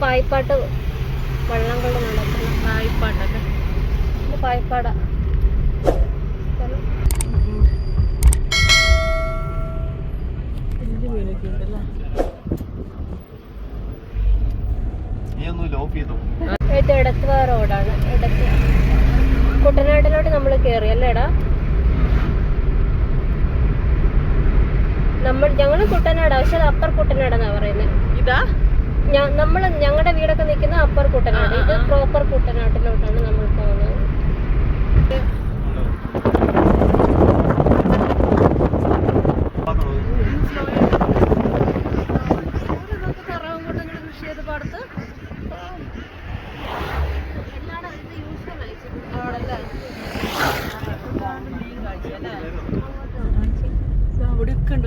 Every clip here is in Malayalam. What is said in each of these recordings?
പായിപ്പാട്ട് വള്ളം കൊണ്ട് നടക്കുന്ന പായിപ്പാട്ടൊക്കെ? ഇത് പായിപ്പാടാ. ഇത് റോഡാണ്. കുട്ടനാട്ടിലോട്ട് നമ്മൾ കേറി അല്ലേടാ? നമ്മൾ ഞങ്ങൾ കുട്ടനാടാ പക്ഷെ അത് അപ്പർ കുട്ടനാടെന്നാ പറയുന്നത് ഇതാ? നമ്മൾ ഞങ്ങളുടെ വീടൊക്കെ നിൽക്കുന്ന അപ്പർ കുട്ടനാട്. ഇത് പ്രോപ്പർ കുട്ടനാട്ടിലോട്ടാണ് നമ്മൾ പോകുന്നത് ഉണ്ട്.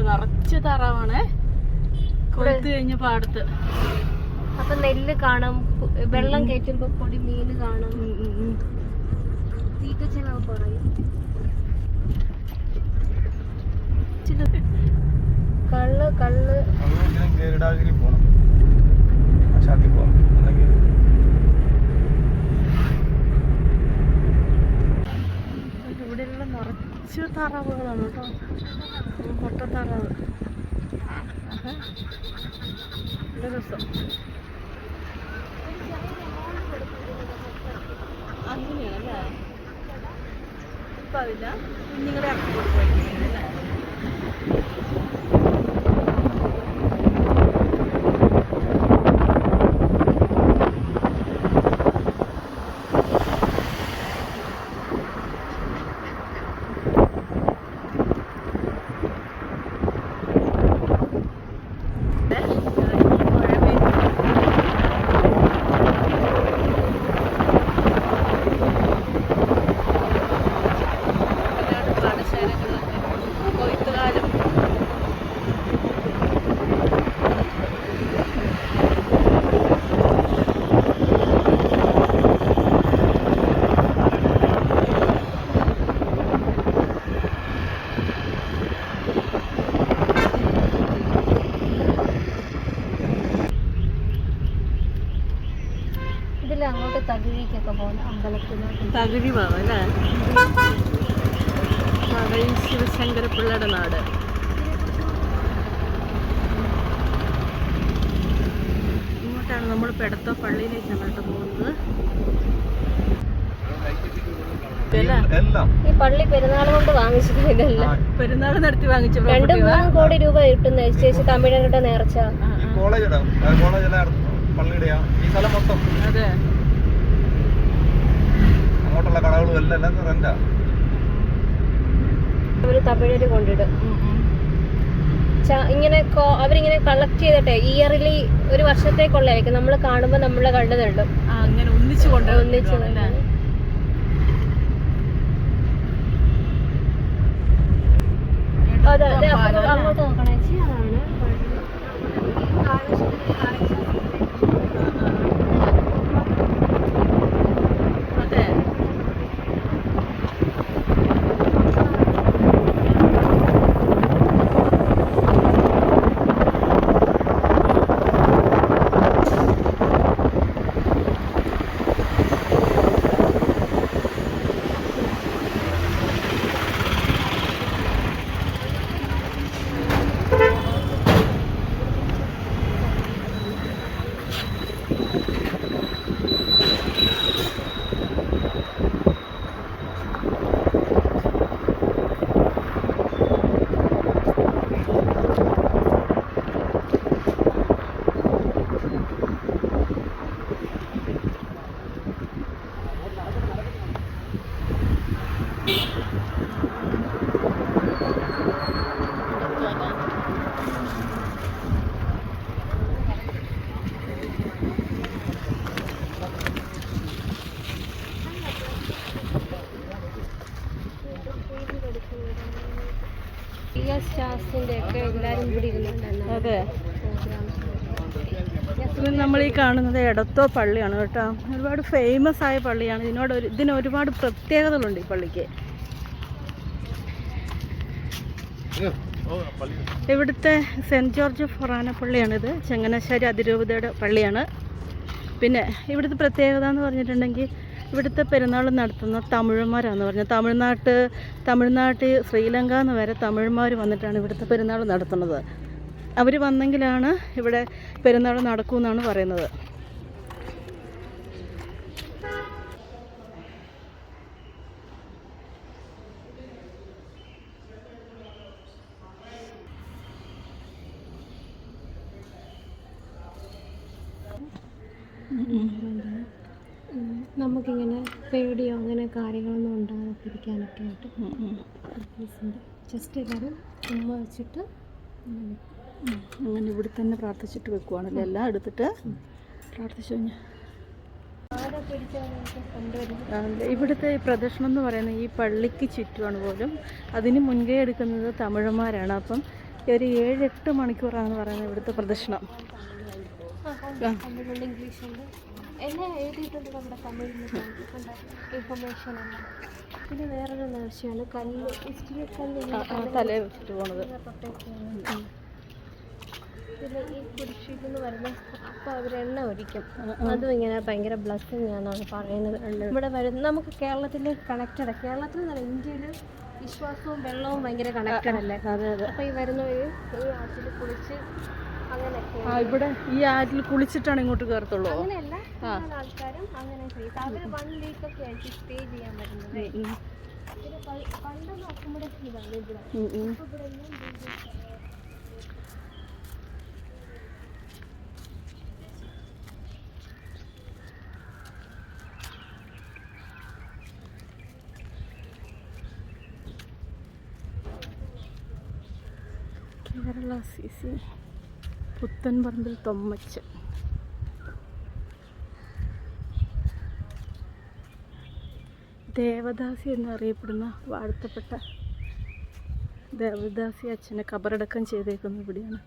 നിറച്ച് താറാവാണേ. കൊടുത്തു കഴിഞ്ഞ പാടത്ത്. അപ്പൊ നെല്ല് കാണും വെള്ളം കയറ്റുമ്പോ പൊടി മീന് കാണും. തീറ്റച്ചനവ് പറയും കള്ള് കള്ള്. കേരടാഗിരി പോണം. പോണം അല്ലെങ്കിൽ ഇവിടെയുള്ള നിറച്ച് താറാവുകളാണ് കേട്ടോ. മുട്ട താറാവ്. രസം. അതില്ല കുഞ്ഞുങ്ങളെ ഇറക്കി കൊടുക്കുമായിരിക്കും അല്ലേ കൊയ്ത്തുകാലം ഇതിൽ അങ്ങോട്ട് തകിഴിക്കൊക്കെ പോകുന്ന അമ്പലത്തിലോട്ട് തകഴി ഭാവം അല്ലേ പടയും പിള്ളയുടെ നാട്. ഇങ്ങോട്ടാണ് നമ്മൾ പെടത്തോ പള്ളിയിലേക്കാണ് കേട്ടോ പോകുന്നത്. ഈ പള്ളി പെരുന്നാൾ കൊണ്ട് വാങ്ങിച്ചത് ഇതല്ല? പെരുന്നാൾ നടത്തി വാങ്ങിച്ചു രണ്ട് മൂന്ന് കോടി രൂപ കിട്ടുന്ന ചേച്ചി തമിഴരുടെ നേർച്ച. കോളേജ് കോളേജ് പള്ളിയുടെയാ. ഈ സ്ഥലം മൊത്തം. അതെ. അങ്ങോട്ടുള്ള കടകളും എല്ലാം എല്ലാം റെന്റാ അവർ തമിഴര് കൊണ്ടിടും. ഇങ്ങനെ അവരിങ്ങനെ കളക്ട് ചെയ്തിട്ടെ ഇയർലി ഒരു വർഷത്തേക്കുള്ളായിരിക്കും നമ്മൾ കാണുമ്പോൾ നമ്മളെ കണ്ടു തള്ളും അങ്ങനെ ഒന്നിച്ച് ഒന്നിച്ച് അതെ അതെ. അങ്ങോട്ട് നോക്കണേ. ചേച്ചി അതാണ് അതെ. നമ്മൾ ഈ കാണുന്നത് എടത്തോ പള്ളിയാണ് കേട്ടോ. ഒരുപാട് ഫേമസ് ആയ പള്ളിയാണ്. ഇതിനോട് ഇതിന് ഒരുപാട് പ്രത്യേകതകളുണ്ട് ഈ പള്ളിക്ക്. ഇവിടുത്തെ സെന്റ് ജോർജ് ഫൊറാന പള്ളിയാണിത്. ചങ്ങനാശ്ശേരി അതിരൂപതയുടെ പള്ളിയാണ്. പിന്നെ ഇവിടുത്തെ പ്രത്യേകത എന്ന് പറഞ്ഞിട്ടുണ്ടെങ്കിൽ ഇവിടുത്തെ പെരുന്നാൾ നടത്തുന്ന തമിഴന്മാരാണെന്ന് പറഞ്ഞാൽ തമിഴ്നാട്ട് തമിഴ്നാട്ടിൽ ശ്രീലങ്ക എന്ന് വരെ തമിഴന്മാർ വന്നിട്ടാണ് ഇവിടുത്തെ പെരുന്നാൾ നടത്തുന്നത്. അവർ വന്നെങ്കിലാണ് ഇവിടെ പെരുന്നാൾ നടക്കുമെന്നാണ് പറയുന്നത്. നമുക്കിങ്ങനെ പേടിയോ അങ്ങനെ കാര്യങ്ങളൊന്നും ഉണ്ടാകാതിരിക്കാനൊക്കെ ആയിട്ട്. ജസ്റ്റ് എല്ലാവരും ഉമ്മ വെച്ചിട്ട് അങ്ങനെ ഇവിടെ തന്നെ പ്രാർത്ഥിച്ചിട്ട് വെക്കുവാണല്ലോ? എല്ലാം എടുത്തിട്ട് പ്രാർത്ഥിച്ചു കഴിഞ്ഞാൽ. ഇവിടുത്തെ ഈ പ്രദക്ഷിണം എന്ന് പറയുന്നത് ഈ പള്ളിക്ക് ചുറ്റുമാണ് പോലും. അതിന് മുൻകൈ എടുക്കുന്നത് തമിഴന്മാരാണ്. അപ്പം ഒരു ഏഴ് എട്ട് മണിക്കൂറാണെന്ന് പറയുന്നത് ഇവിടുത്തെ പ്രദക്ഷിണം. ഇംഗ്ലീഷ് എല്ലാം എഴുതിയിട്ടുണ്ട് നമ്മുടെ തമിഴിൽ ഇൻഫർമേഷൻ പിന്നെ വേറൊരു നേർച്ചയാണ് കല്ല്. ഇസ്റ്റിലെ കല്ല് തലേ വെച്ചിട്ട് പോണത്. പിന്നെ ഈ കുരിശിന്ന് വരുന്ന അപ്പോൾ അവർ എണ്ണ ഒഴിക്കും. അതും ഇങ്ങനെ ഭയങ്കര ബ്ലസ്സിങ് ആണെന്നാണ് പറയുന്നത്. ഇവിടെ വരുന്ന നമുക്ക് കേരളത്തിൽ കണക്റ്റഡ് കേരളത്തിൽ നല്ല ഇന്ത്യയിൽ വിശ്വാസവും വെള്ളവും ഭയങ്കര കണക്റ്റഡ് അല്ലേ? അതെ അതെ. അപ്പോൾ ഈ വരുന്നവർ ഈ ആറ്റിൽ കുളിച്ച് ആ ഇവിടെ ഈ ആറ്റിൽ കുളിച്ചിട്ടാണ് ഇങ്ങോട്ട് കയറത്തുള്ളൂ. കേരള സി സി പുത്തൻപറമ്പിൽ തൊമ്മച്ച് ദേവദാസി എന്നറിയപ്പെടുന്ന വാഴ്ത്തപ്പെട്ട ദേവദാസി അച്ഛനെ കബറടക്കം ചെയ്തേക്കുന്ന ഇവിടെയാണ്.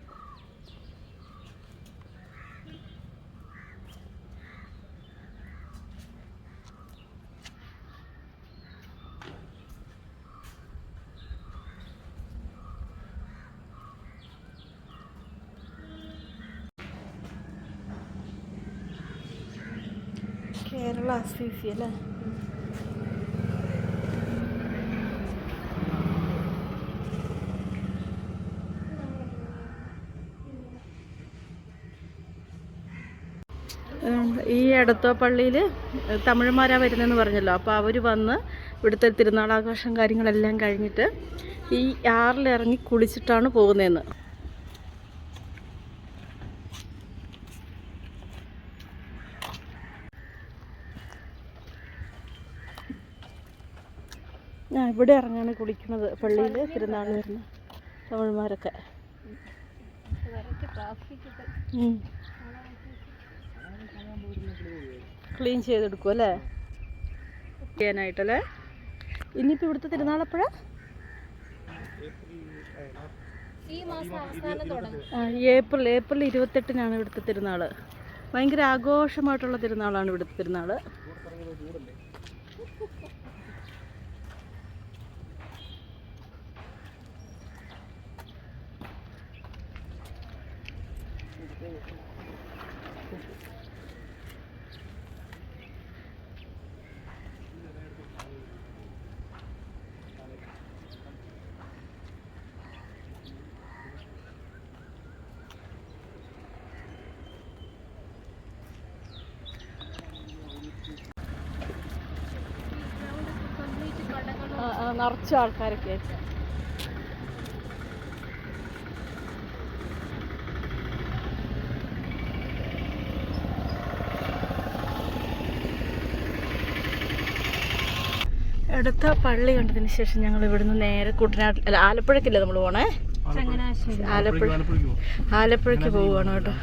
കേരള സി സി അല്ലേ ഈ എടത്വ പള്ളിയിൽ തമിഴന്മാരാണ് വരുന്നതെന്ന് പറഞ്ഞല്ലോ. അപ്പോൾ അവർ വന്ന് ഇവിടുത്തെ തിരുനാളാഘോഷം കാര്യങ്ങളെല്ലാം കഴിഞ്ഞിട്ട് ഈ ആറിലിറങ്ങി കുളിച്ചിട്ടാണ് പോകുന്നതെന്ന് ആ ഇവിടെ ഇറങ്ങാണ് കുളിക്കുന്നത്. പള്ളിയിൽ തിരുനാൾ വരുന്ന തമിഴ്മാരൊക്കെ. ക്ലീൻ ചെയ്തെടുക്കും അല്ലേ? ചെയ്യാനായിട്ടല്ലേ? ഇനിയിപ്പോൾ ഇവിടുത്തെ തിരുനാളെപ്പോഴാ ഏപ്രിൽ ഏപ്രിൽ ഇരുപത്തെട്ടിനാണ് ഇവിടുത്തെ തിരുനാൾ ഭയങ്കര ആഘോഷമായിട്ടുള്ള തിരുനാളാണ് ഇവിടുത്തെ തിരുനാൾ കംപ്ലീറ്റ് കടകളും നിറച്ച ആൾക്കാരൊക്കെ എടുത്ത പള്ളി കണ്ടതിന് ശേഷം ഞങ്ങൾ ഇവിടുന്ന് നേരെ കുട്ടനാട്ടിൽ അല്ല ആലപ്പുഴക്കല്ലേ നമ്മൾ പോണേ? ആലപ്പുഴ ആലപ്പുഴക്ക് ആലപ്പുഴയ്ക്ക് പോവുകയാണ് കേട്ടോ.